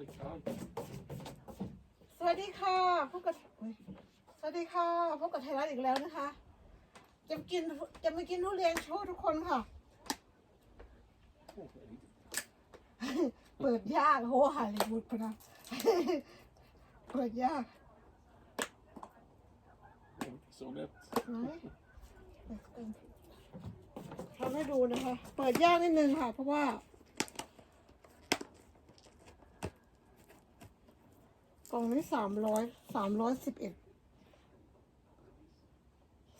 I can't. สวัสดีค่ะพบกับอุ๊ยสวัสดีค่ะพบกับไทยรัฐอีกแล้วนะคะ จะกินจะมากินทุเรียนโชว์ทุกคนค่ะ เปิดยากโหฮาลิวูดพะนะ เปิดยาก Så lätt. ไหนทำให้ดูนะคะ เปิดยากนิดนึงค่ะ เพราะว่า กล่องนี้สามร้อยสามร้อยสิบเอ็ด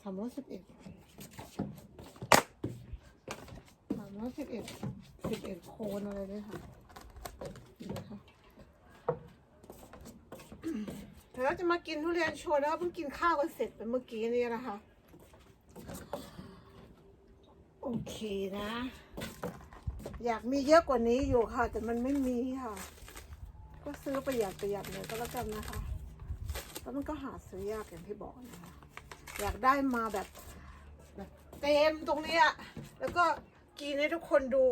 สามร้อยสิบเอ็ดสามร้อยสิบเอ็ดสิบเอ็ดโคนอะไรด้วยค่ะนี่นะคะแต่เราจะมากินทุเรียนโชว์นะคะเพิ่งกินข้าวกันเสร็จไปเมื่อกี้นี่นะคะ โอเคนะ อยากมีเยอะกว่านี้อยู่ค่ะ แต่มันไม่มีค่ะ ก็ซื้อประหยัดประหยัดหน่อยก็แล้วกันนะคะ แล้วมันก็หาซื้อยากอย่างที่บอกนะคะ อยากได้มาแบบแบบเต็มตรงเนี้ยแล้วก็กินให้ทุกคนดู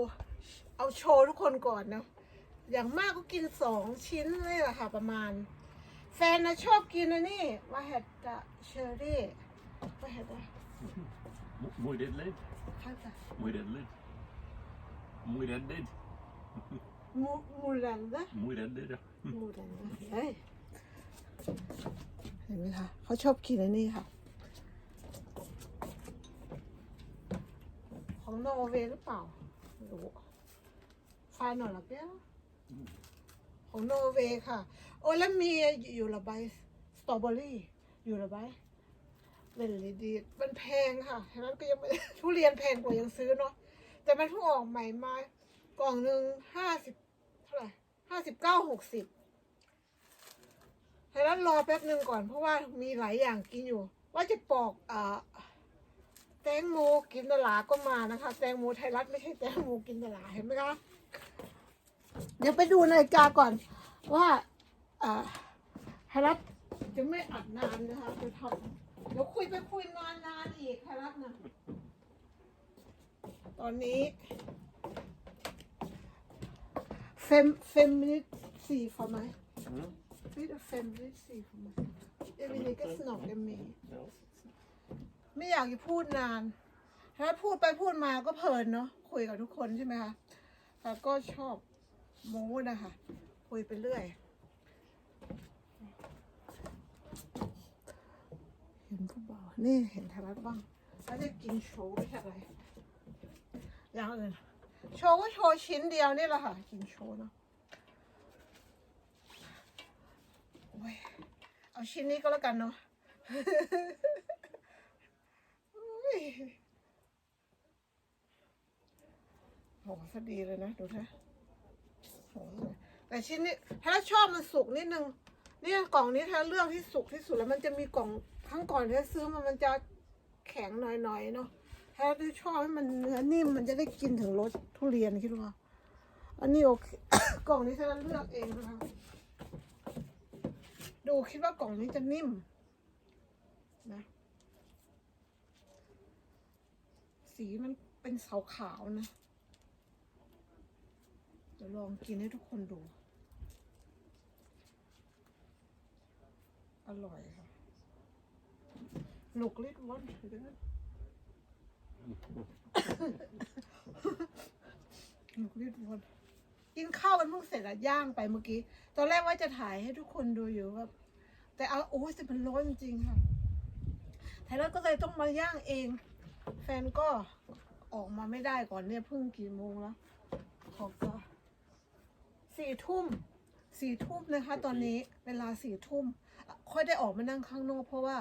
เอาโชว์ทุกคนก่อนเนาะอย่างมากก็กินสองชิ้นเลยแหละค่ะ ประมาณ แฟนนะชอบกินนะนี่ว่าแฮดเชอรี่ว่าแฮด Muy deadly. ข้าวจ้ะ Muy deadly. Muy deadly. มูมู ลันนะ Muy deadly. Ja. มูลันนะเฮ้ยเห็นไหมคะเขาชอบกินอันนี้ค่ะ ของนอร์เวย์หรือเปล่าไม่รู้ฟาหน่อยละเปี้ยของนอร์เวย์ค่ะ โอ้แล้วมีอยู่ละใบสตรอเบอรี่ อยู่ละใบเป็นเลยดีมันแพงค่ะฉะนั้นก็ยังไม่ ทุเรียนแพงกว่ายังซื้อเนาะแต่มันเพิ่งออกใหม่มา กล่องหนึ่งห้าสิบเท่าไหร่ห้าสิบเก้าหกสิบฉะนั้นรอแป๊บหนึ่งก่อนเพราะว่ามีหลายอย่างกินอยู่ ว่าจะปอกอ่าแตงโมกินตลาก็มานะคะ แตงโมไทยรัฐไม่ใช่แตงโมกินตลาเห็นไหมคะเดี๋ยวไปดูนาฬิกาก่อน ว่าอ่าไทยรัฐจะไม่อัดนานนะคะจะทำเดี๋ยวคุยไปคุยนานนานอีกไทยรัฐนะตอนนี้ เฟมเฟมมินิตสี่ฟอร์ไหม Mm. ฟิตเฟมมินิตสี่ฟอร์ไหมเอมินิก็สนอกเอมี Ja. ไม่อยากจะพูดนาน ถ้าพูดไปพูดมาก็เพลินเนาะ คุยกับทุกคนใช่ไหมคะแต่ก็ชอบโม้นะคะ คุยไปเรื่อย เห็นผู้บ่าวนี่เห็นไทยรัฐบ้างแล้วจะกินโชว์ไม่ใช่อะไรอย่างอื่น โชว์ก็โชว์ชิ้นเดียวนี่แหละค่ะกินโชว์เนาะเอาชิ้นนี้ก็แล้วกันเนาะอุ๊ยโหสดีเลยนะดูนะโหแต่ชิ้นนี้ถ้าชอบมันสุกนิดนึงเนี่ยกล่องนี้ถ้าเลือกที่สุกที่สุดแล้วมันจะมีกล่องครั้งก่อนที่ซื้อมามันจะแข็งหน่อยๆเนาะ ถ้าที่ชอบให้มันเนื้อนิ่มมันจะได้กินถึงรสทุเรียนคิดว่า อันนี้โอเค กล่องนี้ถ้าเลือกเองนะคะดูคิดว่ากล่องนี้จะนิ่มนะสีมันเป็นขาวขาวๆนะ เดี๋ยวลองกินให้ทุกคนดู อร่อยค่ะลูกลิ ดวันเดือนลูกลิดวันกินข้าวกันเพิ่งเสร็จอะย่างไปเมื่อกี้ ตอนแรกว่าจะถ่ายให้ทุกคนดูอยู่ว่าแต่เอาโอ้ยแต่มันร้อนจริงค่ะไทยรัฐก็เลยต้องมาย่างเอง แฟนก็ออกมาไม่ได้ก่อนเนี่ยเพิ่งกี่โมงแล้วเขาก็สี่ทุ่มสี่ทุ่มนะคะ ตอนนี้เวลาสี่ทุ่มค่อยได้ออกมานั่งข้างนอกเพราะว่า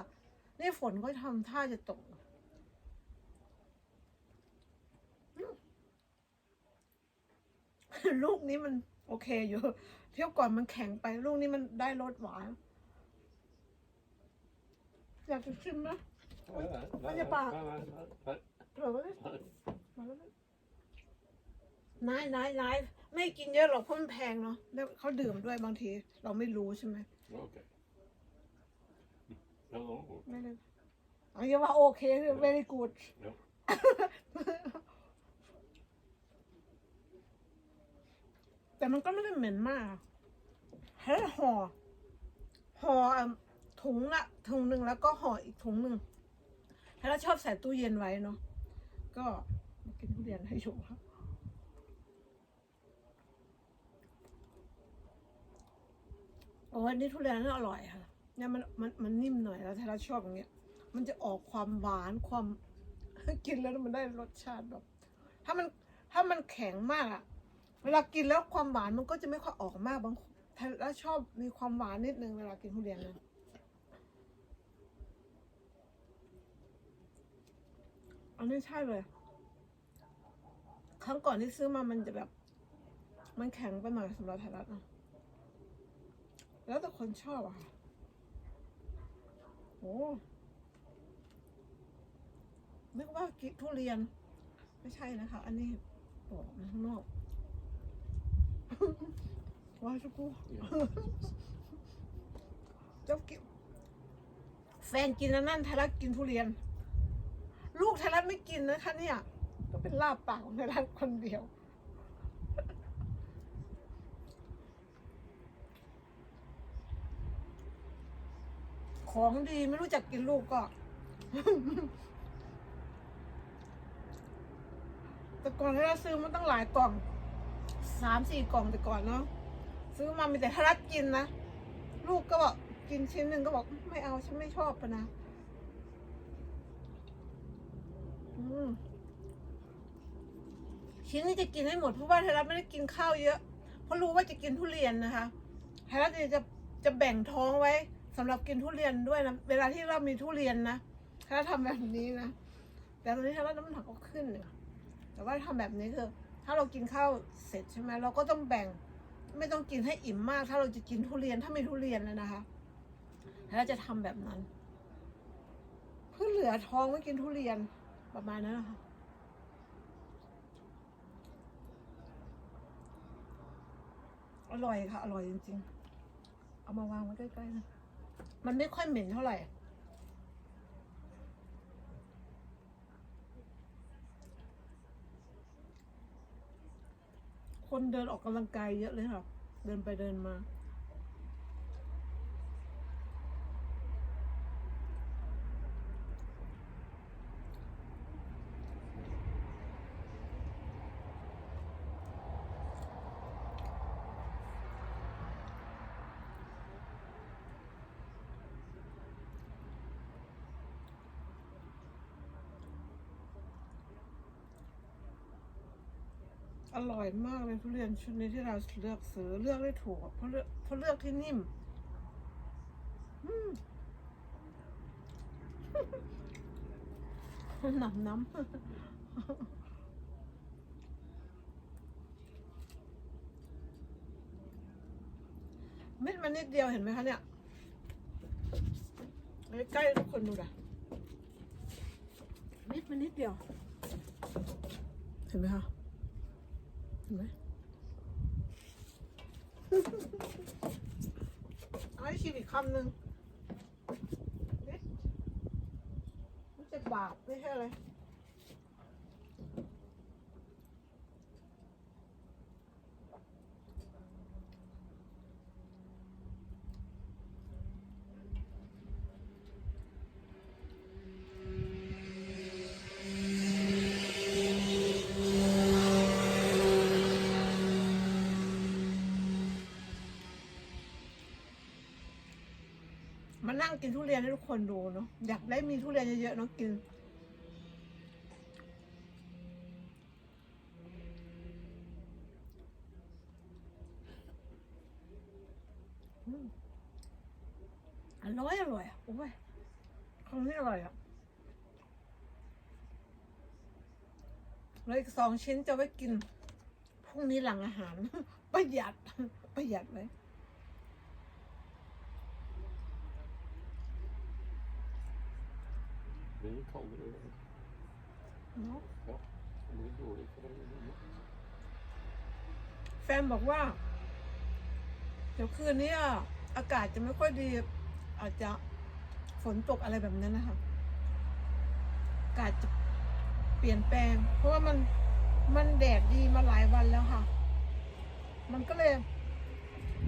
นี่ฝนก็ทำท่าจะตกอืม ลูกนี้มันโอเคอยู่เที่ยวก่อนมันแข็งไป ลูกนี้มันได้รสหวานอยากจะชิมไหม Nej, nej, Vad nej, är bara- nej, nej, nej, nej, อร่อยไหม nej. มาแล้วนะนายนายนายไม่กินเยอะหรอกเพราะมันแพงเนาะแล้วเขาดื่มด้วยบางที เราไม่รู้ใช่ไหม Okej. Ja, ไม่ได้เอาอย่าว่าโอเค very good ja. แต่มันก็ไม่ได้เหม็นมากแล้วห่อห่อถุงอะถุงหนึ่งแล้วก็ห่ออีกถุงหนึ่งแล้วชอบใส่ตู้เย็นไว้เนาะก็มากินทุเรียนให้ชมครับโอ้ยนี่ทุเรียนนี่อร่อยค่ะเนี่ยมันมันมันนิ่มหน่อยแล้วถ้าเราชอบอย่างเงี้ย มันจะออกความหวานความกินแล้วมันได้รสชาติแบบ ถ้ามันถ้ามันแข็งมากอะ วลากินแล้วความหวานมันก็จะไม่ค่อยออกมากบางแล้วชอบมีความหวานนิดนึงเวลากินทุเรียนนะอันนี้ใช่เลย ครั้งก่อนที่ซื้อมามันจะแบบ มันแข็งไปหน่อยสำหรับไทยรัฐนะแล้วแต่คนชอบอะค่ะโอ้นึกว่ากินทุเรียน ไม่ใช่นะคะ อันนี้ปอกมาข้างนอก ว้ายชุกู Yeah. เจ้ากินแฟนกินอันนั่นไทยรัฐกินทุเรียน ลูกไทยรัฐไม่กินนะคะเนี่ย ก็เป็นลาบปากของไทยรัฐคนเดียว ของดีไม่รู้จักกินลูกก็ แต่ก่อนที่เราซื้อมันตั้งหลายกล่อง สามสี่กล่องแต่ก่อนเนาะซื้อมามีแต่ทรักกินนะ ลูกก็บอกกินชิ้นหนึ่งก็บอกไม่เอาฉันไม่ชอบปะนะชิ้นนี้จะกินให้หมดเพราะว่าไทยรัฐไม่ได้กินข้าวเยอะ เพราะรู้ว่าจะกินทุเรียนนะคะไทยรัฐเนี่ยจะจะแบ่งท้องไว้สำหรับกินทุเรียนด้วยนะเวลาที่เรามีทุเรียนนะไทยรัฐทำแบบนี้นะแต่ตอนนี้ไทยรัฐน้ำหนักก็ขึ้นเนี่ยแต่ว่าทำแบบนี้คือ ถ้าเรากินข้าวเสร็จใช่ไหมเราก็ต้องแบ่ง ไม่ต้องกินให้อิ่มมาก ถ้าเราจะกินทุเรียนถ้าไม่ทุเรียนนะนะคะแล้วจะทำแบบนั้น เพื่อเหลือท้องไว้กินทุเรียนประมาณนั้นนะคะอร่อยค่ะ อร่อยจริง ๆ เอามาวางไว้ใกล้ๆนะมันไม่ค่อยเหม็นเท่าไหร่ คนเดินออกกำลังกายเยอะเลยค่ะเดินไปเดินมา อร่อยมากเลยทุเรียนชุดนี้ที่เราเลือกซื้อเลือกได้ถูกเพราะเลือกเพราะเลือกที่นิ่มอืมหนำน้ำเม็ดมันนิดเดียวเห็นไหมคะเนี่ยใกล้ทุกคนดูนะเม็ดมันนิดเดียว เห็นไหมคะ ห็นไหม เอาให้ชิมอีกคำหนึ่งเอ๊ะมันจะบาปไม่ใช่อะไร นั่งกินทุเรียนให้ทุกคนดูเนาะอยากได้มีทุเรียนเยอะๆเนาะกินอร่อยอร่อยอะโอ้ยคำนี้อร่อยอะแล้วอีกสองชิ้นจะไว้กินพรุ่งนี้หลังอาหาร ประหยัดประหยัดไว้ Really cold it is. เนาะ I'm gonna do it for a minute. แฟนบอกว่า เดี๋ยวคืนนี้อะอากาศจะไม่ค่อยดี อาจจะฝนตกอะไรแบบนั้นนะคะอากาศจะเปลี่ยนแปลง เพราะว่ามันมันแดดดีมาหลายวันแล้วค่ะ มันก็เลย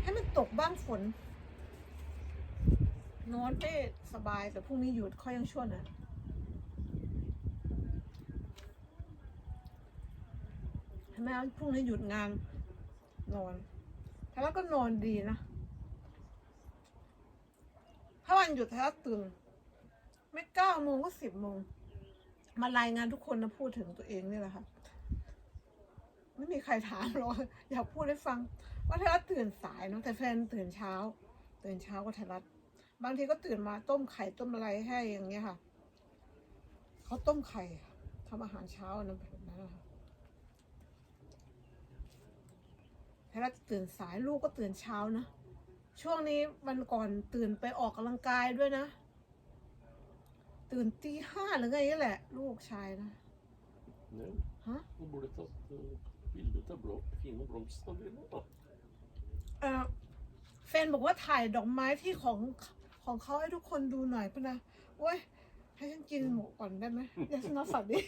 ให้มันตกบ้างฝน นอนไม่สบายแต่พรุ่งนี้หยุดค่อยยังชั่วนะ เห็นไหมพรุ่งนี้หยุดงาน นอนแล้วก็นอนดีนะ ถ้าวันหยุดแล้วตื่น ไม่เก้าโมงก็สิบโมง มารายงานทุกคนนะพูดถึงตัวเองนี่แหละค่ะ ไม่มีใครถามหรอกอยากพูดให้ฟัง ว่าไทยรัฐตื่นสายเนาะแต่แฟนตื่นเช้า ตื่นเช้าก็ไทยรัฐบางทีก็ตื่นมาต้มไข่ต้มอะไรให้อย่างเงี้ยค่ะ เขาต้มไข่ทำอาหารเช้านะแบบนั้นนะคะ ไทยรัฐตื่นสายลูกก็ตื่นเช้านะ ช่วงนี้วันก่อนตื่นไปออกกำลังกายด้วยนะ ตื่นตีห้าหรือไงนี่แหละ ลูกชายนะ Nej, ฮะ de borde tagit eh, bilder av bra, fina blomster. det är bra. เออแฟนบอกว่าถ่ายดอกไม้ที่ของของเขาให้ทุกคนดูหน่อยพะนะโอ้ยให้ฉันกินหมูก่อนได้ไหมเดี๋ยวฉันนอนฝันดิ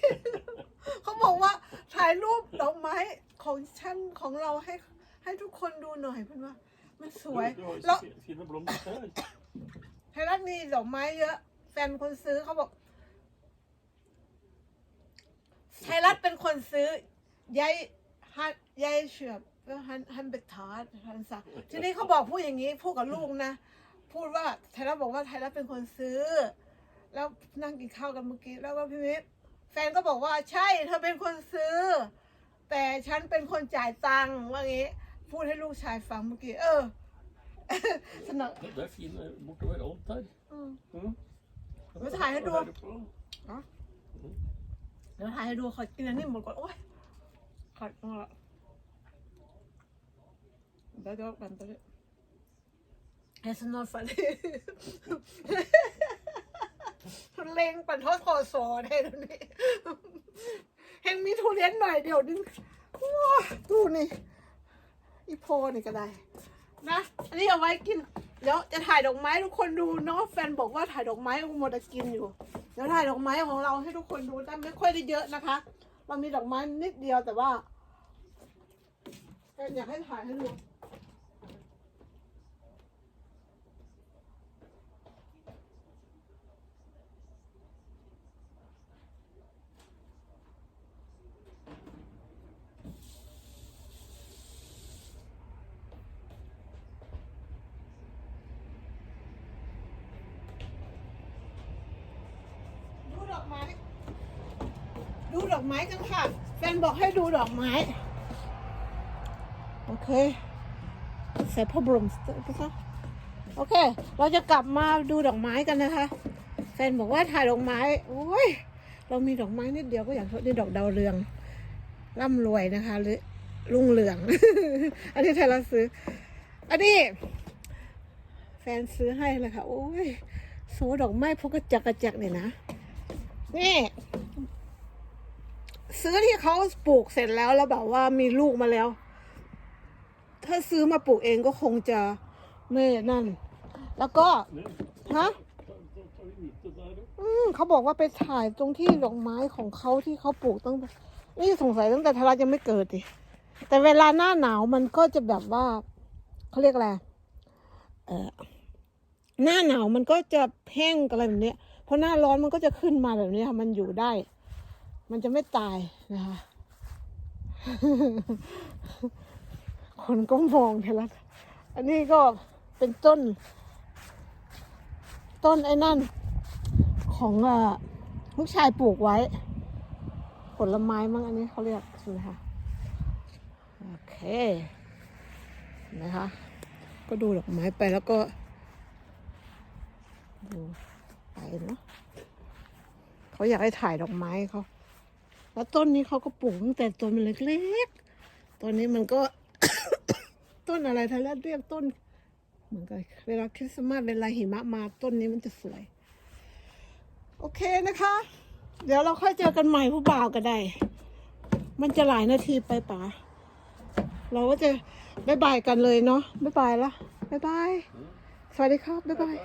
เขาบอกว่าถ่ายรูปดอกไม้ของฉันของเราให้ ให้ทุกคนดูหน่อยเพื่อนว่า มันสวย Du, du har ju แล้ว så fi- fina blomster här. ไทยรัฐมีดอกไม้เยอะ แฟนคนซื้อเขาบอก ไทยรัฐเป็นคนซื้อยายฮันยายเฉือบแล้วฮันฮันเบทาร์ฮันซาทีนี้เขาบอกพูดอย่างนี้พูดกับลูกนะ พูดว่าไทยรัฐบอกว่าไทยรัฐเป็นคนซื้อ แล้วนั่งกินข้าวกันเมื่อกี้แล้วก็พี่มิตรแฟนก็บอกว่าใช่เธอเป็นคนซื้อ แต่ฉันเป็นคนจ่ายตังค์ว่างี้ พูดให้ลูกชายฟังเมื่อกี้ เออ สนุก Det där fina borde vara allt här. อืม Mm. Men så här är det då. Härifrån. เดี๋ยวถ่ายให้ดูขอกินอันนี้หมดก่อน โอ๊ยขัดมาละเดี๋ยวเดี๋ยวกันตัวนี้เอสนอฟันเล็งปันทอดคอสอได้ตรงนี้เห็นมีทุเรียนหน่อยเดียวนึงว้าดูนี่ อีโพนี่ก็ได้นะ อันนี้เอาไว้กิน เดี๋ยวจะถ่ายดอกไม้ทุกคนดูเนาะแฟนบอกว่าถ่ายดอกไม้กูหมดจะกินอยู่ เดี๋ยวถ่ายดอกไม้ของเราให้ทุกคนดูแต่ไม่ค่อยได้เยอะนะคะ เรามีดอกไม้นิดเดียวแต่ว่าแฟนอยากให้ถ่ายให้ดูดอกไม้ ดูด อกไม้กันค่ะ แฟนบอกให้ดูดอกไม้ โอเค ใส่พ่อบรมสเตอร์นะคะโอเค เราจะกลับมาดูดอกไม้กันนะคะ แฟนบอกว่าถ่ายดอกไม้ โอ้ย เรามีดอกไม้นิดเดียวก็อย่างนี่ดอกดาวเรือง ร่ำรวยนะคะ หรือรุ่งเรือง อันนี้ไทยเราซื้อ อันนี้ แฟนซื้อให้เลยค่ะ โอ้ยโซดอกไม้พวกกระจักกระจักเนี่ยนะ นี่ ซื้อที่เขาปลูกเสร็จแล้วแล้วแบบว่ามีลูกมาแล้ว ถ้าซื้อมาปลูกเองก็คงจะไม่นั่น แล้วก็ฮะอืมเขาบอกว่าไปถ่ายตรงที่ดอกไม้ของเขาที่เขาปลูกตั้งแต่นี่สงสัยตั้งแต่ทารายังไม่เกิดดิแต่เวลาหน้าหนาวมันก็จะแบบว่าเขาเรียกอะไรเออหน้าหนาวมันก็จะแห้งอะไรแบบนี้ยพอหน้าร้อนมันก็จะขึ้นมาแบบนี้ค่ะมันอยู่ได้ มันจะไม่ตายนะคะ คนก็มองเทละอันนี้ก็เป็นต้น ต้นไอ้นั่น ของอลูกชายปลูกไว้ ผลไม้มั้งอันนี้เขาเรียกใช่ไหมคะโอเคเห็นะคะ ก็ดูดอกไม้ไปแล้วก็ ดูไปเนาะเขาอยากให้ถ่ายดอกไม้เขา แล้วต้นนี้เขาก็ปลูกตั้งแต่ต้นมันเล็กๆต้นนี้มันก็ ต้นอะไรทะเลเรียกต้น เหมือนกับเวลาคริสต์มาสเวลาหิมะมาต้นนี้มันจะสวย โอเคนะคะ เดี๋ยวเราค่อยเจอกันใหม่ผู้บ่าวก็ได้ มันจะหลายนาทีไปป๋าเราก็จะบายบายกันเลยเนาะบายบายละบายบายสวัสดีครับบายบาย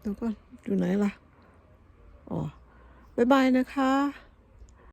เดี๋ยวก่อนอยู่ไหนล่ะ อ๋อบ๊ายบายนะคะ